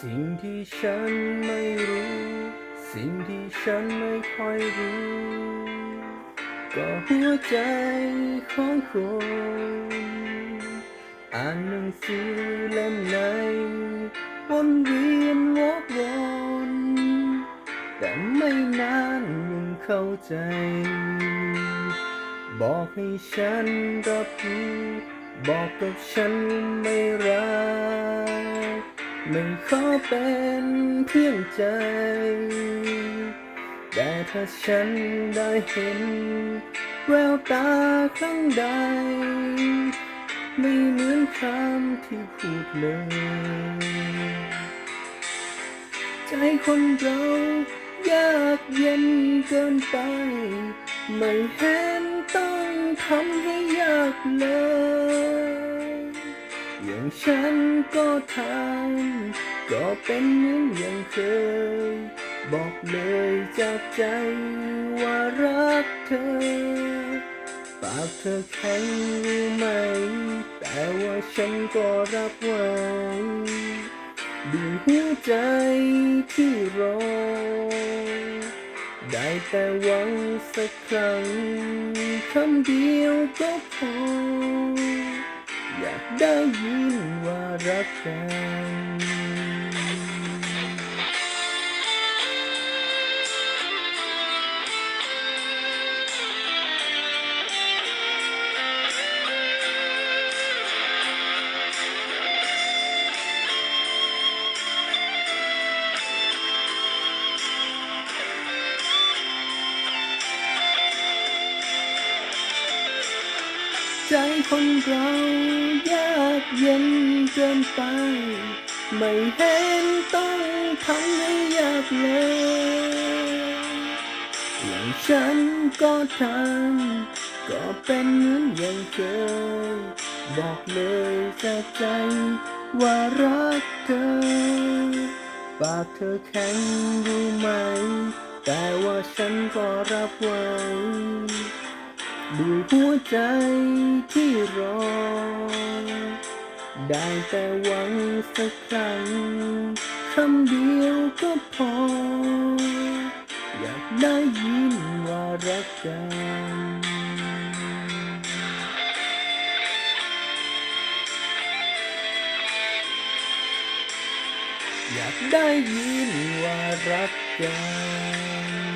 สิ่งที่ฉันไม่รู้ สิ่งที่ฉันไม่ค่อยรู้ ก็หัวใจของคนอ่านหนังสือเล่มไหนวนเวียนวกวนแต่ไม่นานยังเข้าใจ บอกให้ฉันรับรู้บอกกับฉันไม่รัก ไม่ขอเป็นเพียงใจ แต่ถ้าฉันได้เห็น แววตาครั้งใด ไม่เหมือนคำที่พูดเลย ใจคนเรายากเย็นเกินไป ไม่เห็นต้องทำให้ยากเลย อย่างฉันก็ทำก็เป็นเหมือนอย่างเคย บอกเลยจากใจว่ารักเธอ ปากเธอแข็งรู้ไหม แต่ว่าฉันก็รับไว้ด้วยหัวใจที่รอ ได้แต่หวังสักครั้งคำเดียวก็พอ อยากได้ยินว่ารักกัน ใจคนเรายากเย็นเกินไป ไม่เห็นต้องทำให้ยากเลยอย่างฉันก็ทำก็เป็นเหมือนอย่างเคยบอกเลยจากใจว่ารักเธอ ปากเธอแข็งรู้ไหม แต่ว่าฉันก็รับไว้ด้วยหัวใจ ที่รอ ได้แต่หวังสักครั้งคำเดียวก็พอ อยากได้ยินว่ารักกันอยากได้ยินว่ารักกัน